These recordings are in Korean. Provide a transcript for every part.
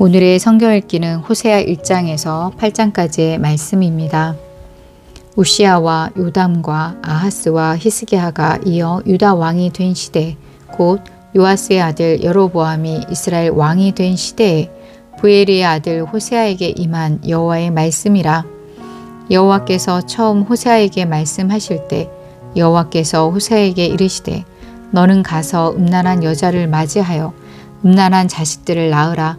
오늘의 성경 읽기는 호세아 1장에서 8장까지의 말씀입니다. 우시아와 요담과 아하스와 히스기야가 이어 유다 왕이 된 시대 곧 요아스의 아들 여로보암이 이스라엘 왕이 된 시대에 부에리의 아들 호세아에게 임한 여호와의 말씀이라 여호와께서 처음 호세아에게 말씀하실 때 여호와께서 호세아에게 이르시되 너는 가서 음란한 여자를 맞이하여 음란한 자식들을 낳으라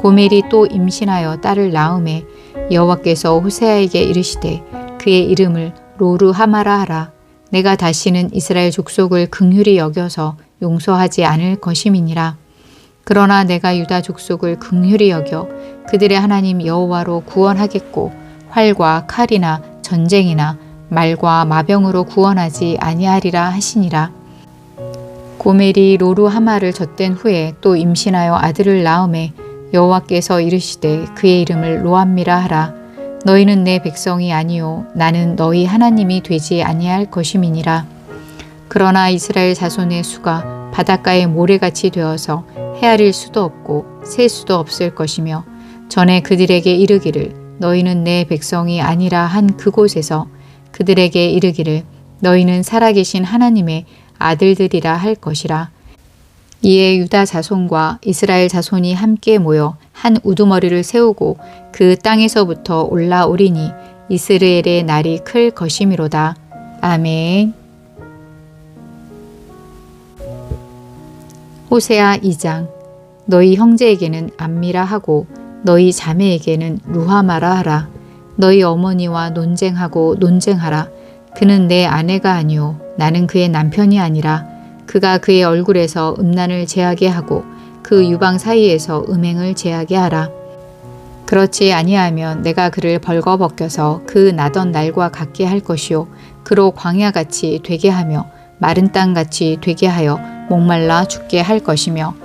고멜이 또 임신하여 딸을 낳음에 여호와께서 호세아에게 이르시되 그의 이름을 로르하마라 하라. 내가 다시는 이스라엘 족속을 긍휼히 여겨서 용서하지 않을 것임이니라. 그러나 내가 유다 족속을 긍휼히 여겨 그들의 하나님 여호와로 구원하겠고 활과 칼이나 전쟁이나 말과 마병으로 구원하지 아니하리라 하시니라. 고멜이 로루 하마를 젖댄 후에 또 임신하여 아들을 낳음에 여호와께서 이르시되 그의 이름을 로암미라 하라. 너희는 내 백성이 아니요 나는 너희 하나님이 되지 아니할 것임이니라. 그러나 이스라엘 자손의 수가 바닷가의 모래같이 되어서 헤아릴 수도 없고 셀 수도 없을 것이며 전에 그들에게 이르기를 너희는 내 백성이 아니라 한 그곳에서 그들에게 이르기를 너희는 살아계신 하나님의 아들들이라 할 것이라 이에 유다 자손과 이스라엘 자손이 함께 모여 한 우두머리를 세우고 그 땅에서부터 올라오리니 이스라엘의 날이 클 것이미로다. 아멘. 호세아 2장 너희 형제에게는 암미라 하고 너희 자매에게는 루하마라 하라. 너희 어머니와 논쟁하고 논쟁하라. 그는 내 아내가 아니오 나는 그의 남편이 아니라 그가 그의 얼굴에서 음란을 제하게 하고 그 유방 사이에서 음행을 제하게 하라. 그렇지 아니하면 내가 그를 벌거벗겨서 그 나던 날과 같게 할 것이요 그로 광야같이 되게 하며 마른 땅같이 되게 하여 목말라 죽게 할 것이며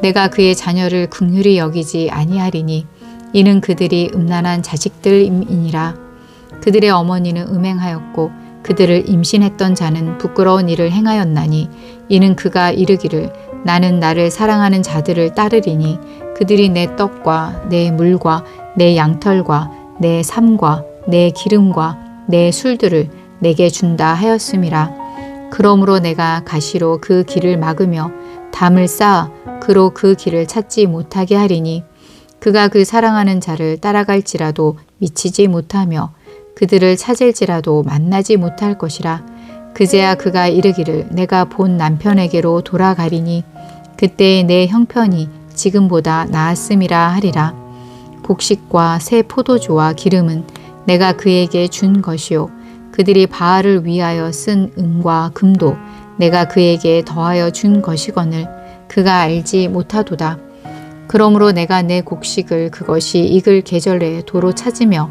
내가 그의 자녀를 긍휼히 여기지 아니하리니 이는 그들이 음란한 자식들임이니라 그들의 어머니는 음행하였고 그들을 임신했던 자는 부끄러운 일을 행하였나니 이는 그가 이르기를 나는 나를 사랑하는 자들을 따르리니 그들이 내 떡과 내 물과 내 양털과 내 삶과 내 기름과 내 술들을 내게 준다 하였음이라. 그러므로 내가 가시로 그 길을 막으며 담을 쌓아 그로 그 길을 찾지 못하게 하리니 그가 그 사랑하는 자를 따라갈지라도 미치지 못하며 그들을 찾을지라도 만나지 못할 것이라 그제야 그가 이르기를 내가 본 남편에게로 돌아가리니 그때의 내 형편이 지금보다 나았음이라 하리라. 곡식과 새 포도주와 기름은 내가 그에게 준 것이요. 그들이 바알을 위하여 쓴 은과 금도 내가 그에게 더하여 준 것이거늘 그가 알지 못하도다. 그러므로 내가 내 곡식을 그것이 익을 계절에 도로 찾으며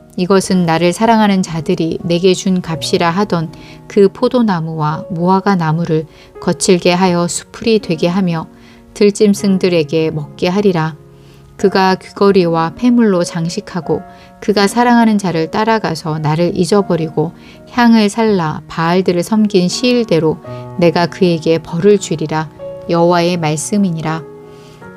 이것은 나를 사랑하는 자들이 내게 준 값이라 하던 그 포도나무와 무화과 나무를 거칠게 하여 수풀이 되게 하며 들짐승들에게 먹게 하리라. 그가 귀걸이와 폐물로 장식하고 그가 사랑하는 자를 따라가서 나를 잊어버리고 향을 살라 바알들을 섬긴 시일대로 내가 그에게 벌을 주리라 여호와의 말씀이니라.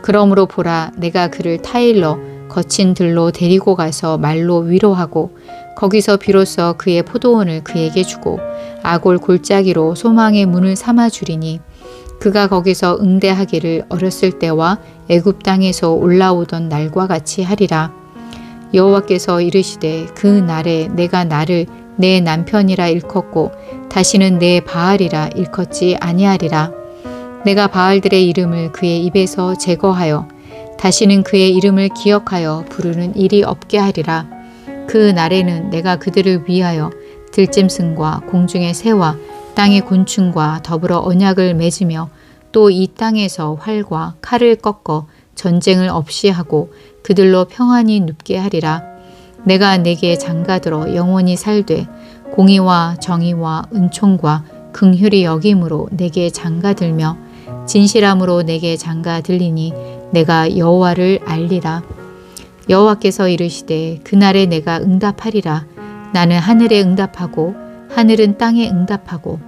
그러므로 보라 내가 그를 타일러 거친 들로 데리고 가서 말로 위로하고 거기서 비로소 그의 포도원을 그에게 주고 아골 골짜기로 소망의 문을 삼아 주리니 그가 거기서 응대하기를 어렸을 때와 애굽 땅에서 올라오던 날과 같이 하리라 여호와께서 이르시되 그 날에 내가 나를 내 남편이라 일컫고 다시는 내 바알이라 일컫지 아니하리라. 내가 바알들의 이름을 그의 입에서 제거하여 다시는 그의 이름을 기억하여 부르는 일이 없게 하리라. 그 날에는 내가 그들을 위하여 들짐승과 공중의 새와 땅의 곤충과 더불어 언약을 맺으며 또 이 땅에서 활과 칼을 꺾어 전쟁을 없이 하고 그들로 평안히 눕게 하리라. 내가 내게 장가들어 영원히 살되 공의와 정의와 은총과 긍휼이 여김으로 내게 장가들며 진실함으로 내게 장가들리니 내가 여호와를 알리라. 여호와께서 이르시되 그날에 내가 응답하리라. 나는 하늘에 응답하고 하늘은 땅에 응답하고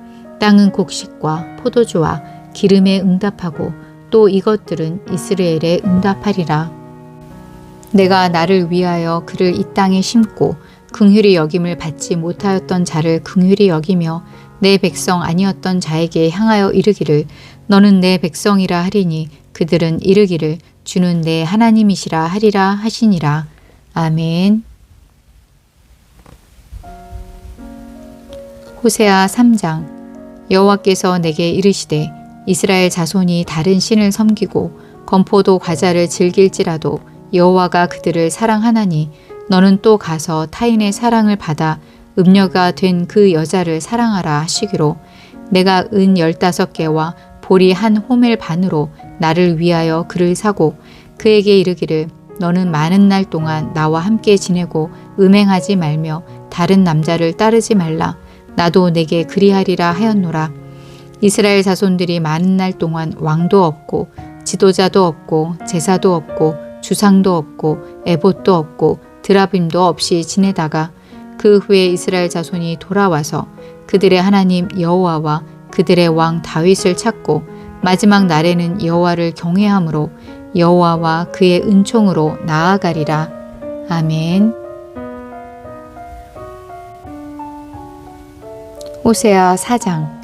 땅은 곡식과 포도주와 기름에 응답하고 또 이것들은 이스라엘에 응답하리라. 내가 나를 위하여 그를 이 땅에 심고 긍휼히 여김을 받지 못하였던 자를 긍휼히 여기며 내 백성 아니었던 자에게 향하여 이르기를 너는 내 백성이라 하리니 그들은 이르기를 주는 내 하나님이시라 하리라 하시니라. 아멘. 호세아 3장 여호와께서 내게 이르시되 이스라엘 자손이 다른 신을 섬기고 건포도 과자를 즐길지라도 여호와가 그들을 사랑하나니 너는 또 가서 타인의 사랑을 받아 음녀가 된 그 여자를 사랑하라 하시기로 내가 은 열다섯 개와 보리 한 호멜 반으로 나를 위하여 그를 사고 그에게 이르기를 너는 많은 날 동안 나와 함께 지내고 음행하지 말며 다른 남자를 따르지 말라. 나도 내게 그리하리라 하였노라. 이스라엘 자손들이 많은 날 동안 왕도 없고 지도자도 없고 제사도 없고 주상도 없고 에봇도 없고 드라빔도 없이 지내다가 그 후에 이스라엘 자손이 돌아와서 그들의 하나님 여호와와 그들의 왕 다윗을 찾고 마지막 날에는 여호와를 경외함으로 여호와와 그의 은총으로 나아가리라. 아멘. 호세아 4장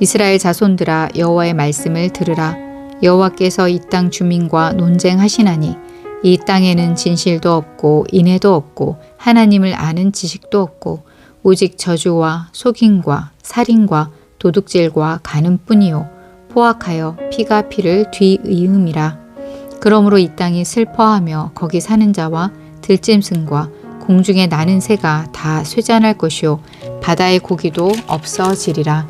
이스라엘 자손들아 여호와의 말씀을 들으라. 여호와께서 이 땅 주민과 논쟁하시나니 이 땅에는 진실도 없고 인애도 없고 하나님을 아는 지식도 없고 오직 저주와 속임과 살인과 도둑질과 가늠뿐이요. 포악하여 피가 피를 뒤이음이라. 그러므로 이 땅이 슬퍼하며 거기 사는 자와 들짐승과 공중에 나는 새가 다 쇠잔할 것이요. 바다의 고기도 없어지리라.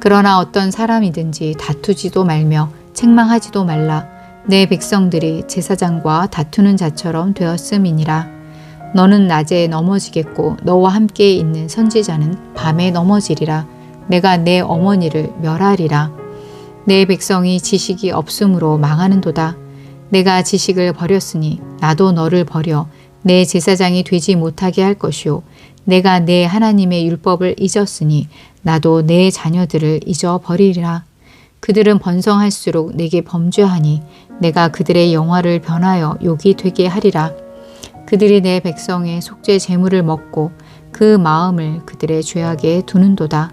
그러나 어떤 사람이든지 다투지도 말며 책망하지도 말라. 내 백성들이 제사장과 다투는 자처럼 되었음이니라. 너는 낮에 넘어지겠고 너와 함께 있는 선지자는 밤에 넘어지리라 내가 내 어머니를 멸하리라 내 백성이 지식이 없으므로 망하는도다 내가 지식을 버렸으니 나도 너를 버려 내 제사장이 되지 못하게 할 것이요 내가 내 하나님의 율법을 잊었으니 나도 내 자녀들을 잊어버리리라 그들은 번성할수록 내게 범죄하니 내가 그들의 영화를 변하여 욕이 되게 하리라. 그들이 내 백성의 속죄 제물을 먹고 그 마음을 그들의 죄악에 두는도다.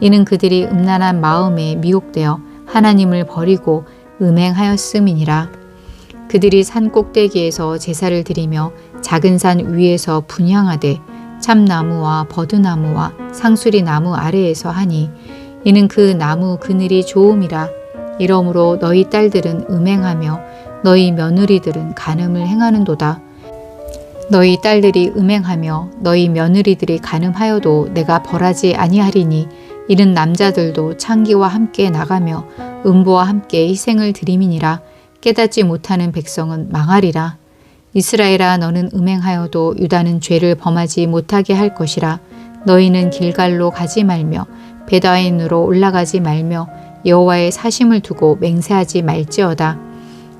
이는 그들이 음란한 마음에 미혹되어 하나님을 버리고 음행하였음이니라. 그들이 산 꼭대기에서 제사를 드리며 작은 산 위에서 분향하되 참나무와 버드나무와 상수리 나무 아래에서 하니 이는 그 나무 그늘이 좋음이라 이러므로 너희 딸들은 음행하며 너희 며느리들은 간음을 행하는도다. 너희 딸들이 음행하며 너희 며느리들이 간음하여도 내가 벌하지 아니하리니 이는 남자들도 창기와 함께 나가며 음부와 함께 희생을 드림이니라 깨닫지 못하는 백성은 망하리라. 이스라엘아 너는 음행하여도 유다는 죄를 범하지 못하게 할 것이라 너희는 길갈로 가지 말며 베다인으로 올라가지 말며 여호와의 사심을 두고 맹세하지 말지어다.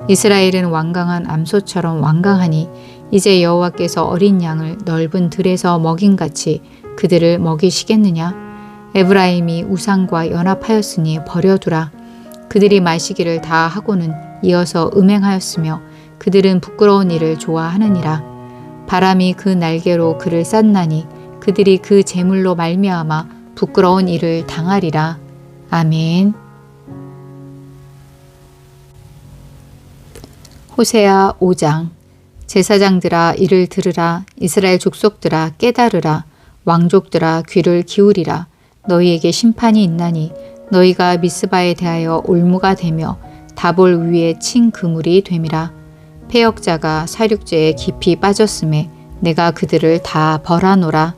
이스라엘은 완강한 암소처럼 완강하니 이제 여호와께서 어린 양을 넓은 들에서 먹인 같이 그들을 먹이시겠느냐? 에브라임이 우상과 연합하였으니 버려두라. 그들이 마시기를 다 하고는 이어서 음행하였으며 그들은 부끄러운 일을 좋아하느니라. 바람이 그 날개로 그를 쌌나니 그들이 그 재물로 말미암아 부끄러운 일을 당하리라. 아멘. 호세아 5장 제사장들아 이를 들으라 이스라엘 족속들아 깨달으라 왕족들아 귀를 기울이라 너희에게 심판이 있나니 너희가 미스바에 대하여 올무가 되며 다볼 위에 친 그물이 됨이라. 폐역자가 사륙제에 깊이 빠졌음에 내가 그들을 다 벌하노라.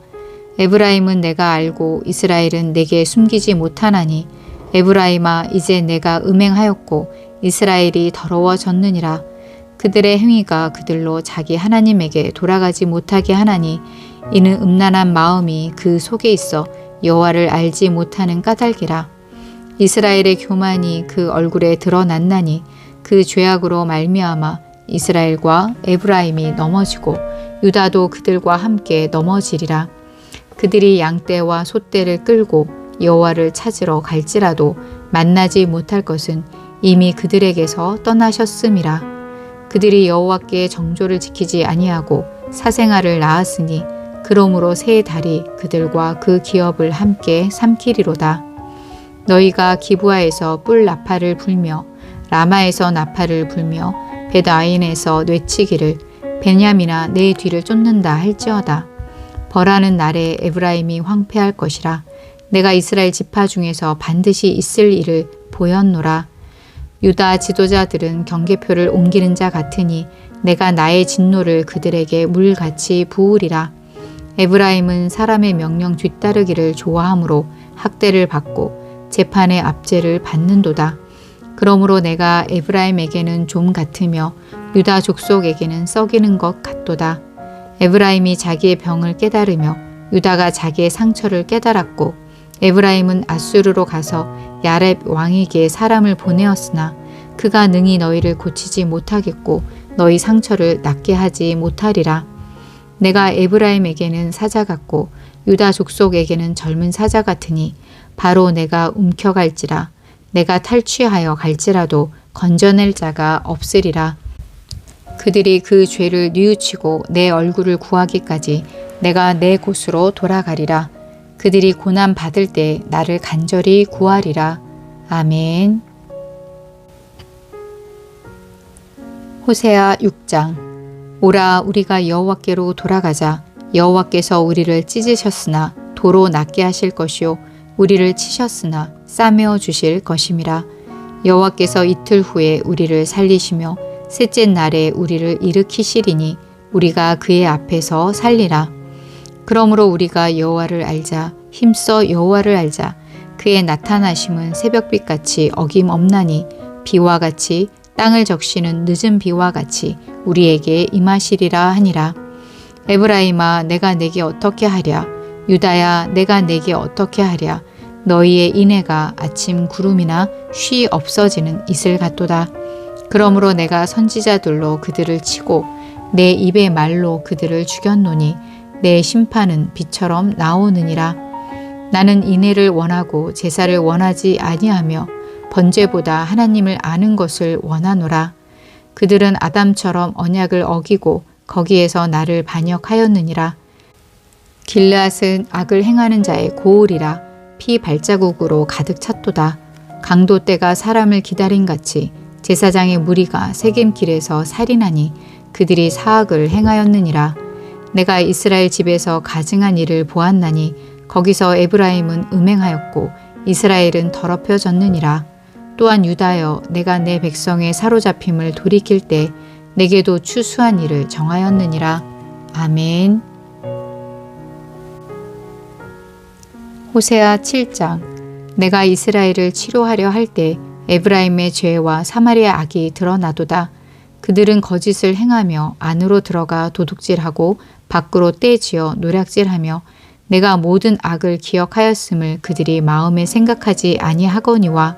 에브라임은 내가 알고 이스라엘은 내게 숨기지 못하나니 에브라임아 이제 내가 음행하였고 이스라엘이 더러워졌느니라. 그들의 행위가 그들로 자기 하나님에게 돌아가지 못하게 하나니 이는 음란한 마음이 그 속에 있어 여호와를 알지 못하는 까닭이라. 이스라엘의 교만이 그 얼굴에 드러났나니 그 죄악으로 말미암아 이스라엘과 에브라임이 넘어지고 유다도 그들과 함께 넘어지리라. 그들이 양떼와 소떼를 끌고 여호와를 찾으러 갈지라도 만나지 못할 것은 이미 그들에게서 떠나셨음이라. 그들이 여호와께 정조를 지키지 아니하고 사생아를 낳았으니 그러므로 새 달이 그들과 그 기업을 함께 삼키리로다. 너희가 기부하에서 뿔 나팔을 불며 라마에서 나팔을 불며 베다인에서 뇌치기를 베냐미나 내 뒤를 쫓는다 할지어다. 벌하는 날에 에브라임이 황폐할 것이라. 내가 이스라엘 지파 중에서 반드시 있을 일을 보였노라. 유다 지도자들은 경계표를 옮기는 자 같으니 내가 나의 진노를 그들에게 물같이 부으리라. 에브라임은 사람의 명령 뒤따르기를 좋아하므로 학대를 받고 재판의 압제를 받는도다. 그러므로 내가 에브라임에게는 좀 같으며 유다 족속에게는 썩이는 것 같도다. 에브라임이 자기의 병을 깨달으며 유다가 자기의 상처를 깨달았고 에브라임은 아수르로 가서 야렙 왕에게 사람을 보내었으나 그가 능히 너희를 고치지 못하겠고 너희 상처를 낫게 하지 못하리라. 내가 에브라임에게는 사자 같고 유다 족속에게는 젊은 사자 같으니 바로 내가 움켜갈지라 내가 탈취하여 갈지라도 건져낼 자가 없으리라. 그들이 그 죄를 뉘우치고 내 얼굴을 구하기까지 내가 내 곳으로 돌아가리라. 그들이 고난 받을 때 나를 간절히 구하리라. 아멘. 호세아 6장 오라 우리가 여호와께로 돌아가자. 여호와께서 우리를 찢으셨으나 도로 낫게 하실 것이요 우리를 치셨으나 싸매어 주실 것임이라. 여호와께서 이틀 후에 우리를 살리시며 셋째 날에 우리를 일으키시리니 우리가 그의 앞에서 살리라. 그러므로 우리가 여호와를 알자 힘써 여호와를 알자. 그의 나타나심은 새벽빛 같이 어김없나니 비와 같이 땅을 적시는 늦은 비와 같이 우리에게 임하시리라 하니라. 에브라임아 내가 내게 어떻게 하랴 유다야 내가 내게 어떻게 하랴 너희의 인애가 아침 구름이나 쉬 없어지는 이슬 같도다. 그러므로 내가 선지자들로 그들을 치고 내 입의 말로 그들을 죽였노니 내 심판은 비처럼 나오느니라. 나는 인애를 원하고 제사를 원하지 아니하며 번제보다 하나님을 아는 것을 원하노라. 그들은 아담처럼 언약을 어기고 거기에서 나를 반역하였느니라. 길르앗은 악을 행하는 자의 고울이라 피 발자국으로 가득 찼도다. 강도 때가 사람을 기다린 같이 제사장의 무리가 세겜 길에서 살인하니 그들이 사악을 행하였느니라. 내가 이스라엘 집에서 가증한 일을 보았나니 거기서 에브라임은 음행하였고 이스라엘은 더럽혀졌느니라. 또한 유다여 내가 내 백성의 사로잡힘을 돌이킬 때 내게도 추수한 일을 정하였느니라. 아멘. 호세아 7장 내가 이스라엘을 치료하려 할 때 에브라임의 죄와 사마리아 악이 드러나도다. 그들은 거짓을 행하며 안으로 들어가 도둑질하고 밖으로 떼지어 노략질하며 내가 모든 악을 기억하였음을 그들이 마음에 생각하지 아니하거니와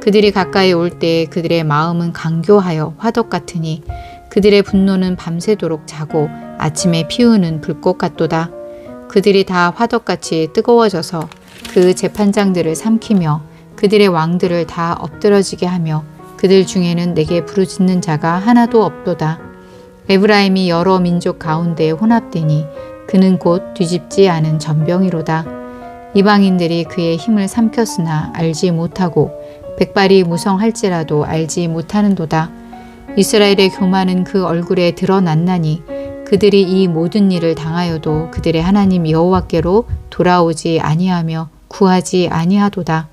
그들이 가까이 올 때 그들의 마음은 강교하여 화덕 같으니 그들의 분노는 밤새도록 자고 아침에 피우는 불꽃 같도다. 그들이 다 화덕같이 뜨거워져서 그 재판장들을 삼키며 그들의 왕들을 다 엎드러지게 하며 그들 중에는 내게 부르짖는 자가 하나도 없도다. 에브라임이 여러 민족 가운데 혼합되니 그는 곧 뒤집지 않은 전병이로다. 이방인들이 그의 힘을 삼켰으나 알지 못하고 백발이 무성할지라도 알지 못하는도다. 이스라엘의 교만은 그 얼굴에 드러났나니 그들이 이 모든 일을 당하여도 그들의 하나님 여호와께로 돌아오지 아니하며 구하지 아니하도다.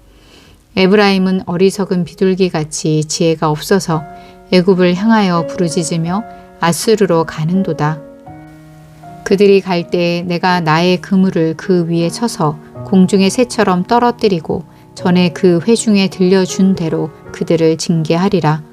에브라임은 어리석은 비둘기 같이 지혜가 없어서 애굽을 향하여 부르짖으며 아수르로 가는도다. 그들이 갈때 내가 나의 그물을 그 위에 쳐서 공중의 새처럼 떨어뜨리고 전에 그 회중에 들려준 대로 그들을 징계하리라.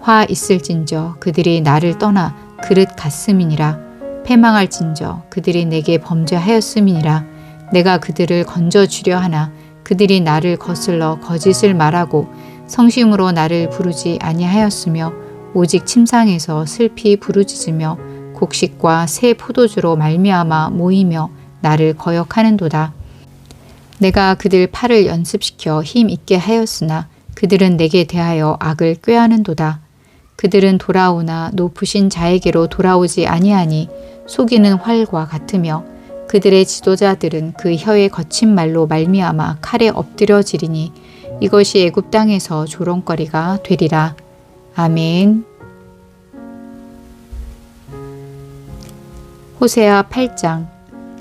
화 있을진저 그들이 나를 떠나 그릇 갔음이니라. 패망할진저 그들이 내게 범죄하였음이니라. 내가 그들을 건져 주려 하나 그들이 나를 거슬러 거짓을 말하고 성심으로 나를 부르지 아니하였으며 오직 침상에서 슬피 부르짖으며 곡식과 새 포도주로 말미암아 모이며 나를 거역하는도다. 내가 그들 팔을 연습시켜 힘 있게 하였으나 그들은 내게 대하여 악을 꾀하는도다. 그들은 돌아오나 높으신 자에게로 돌아오지 아니하니 속이는 활과 같으며 그들의 지도자들은 그 혀의 거친 말로 말미암아 칼에 엎드려지리니 이것이 애굽 땅에서 조롱거리가 되리라. 아멘. 호세아 8장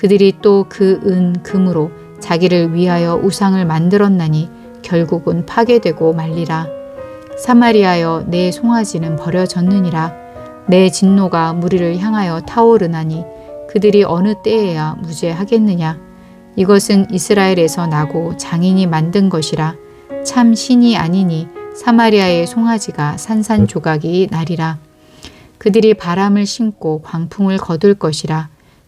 그들이 또 그 은 금으로 자기를 위하여 우상을 만들었나니 결국은 파괴되고 말리라. 사마리아여 내 송아지는 버려졌느니라. 내 진노가 무리를 향하여 타오르나니 그들이 어느 때에야 무죄하겠느냐. 이것은 이스라엘에서 나고 장인이 만든 것이라. 참 신이 아니니 사마리아의 송아지가 산산조각이 나리라. 그들이 바람을 심고 광풍을 거둘 것이라.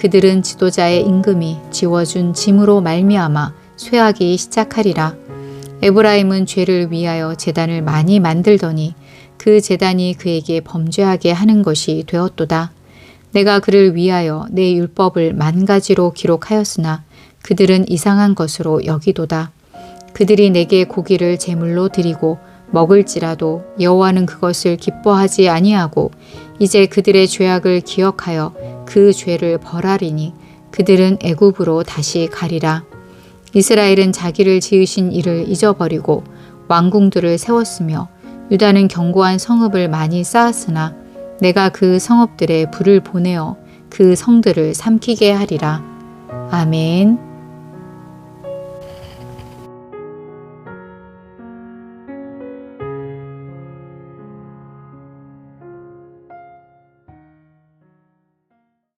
그들은 지도자의 임금이 지워준 짐으로 말미암아 쇠하기 시작하리라. 에브라임은 죄를 위하여 재단을 많이 만들더니 그 재단이 그에게 범죄하게 하는 것이 되었도다. 내가 그를 위하여 내 율법을 만 가지로 기록하였으나 그들은 이상한 것으로 여기도다. 그들이 내게 고기를 제물로 드리고 먹을지라도 여호와는 그것을 기뻐하지 아니하고 이제 그들의 죄악을 기억하여 그 죄를 벌하리니 그들은 애굽으로 다시 가리라. 이스라엘은 자기를 지으신 이를 잊어버리고 왕궁들을 세웠으며 유다는 견고한 성읍을 많이 쌓았으나 내가 그 성읍들에 불을 보내어 그 성들을 삼키게 하리라. 아멘.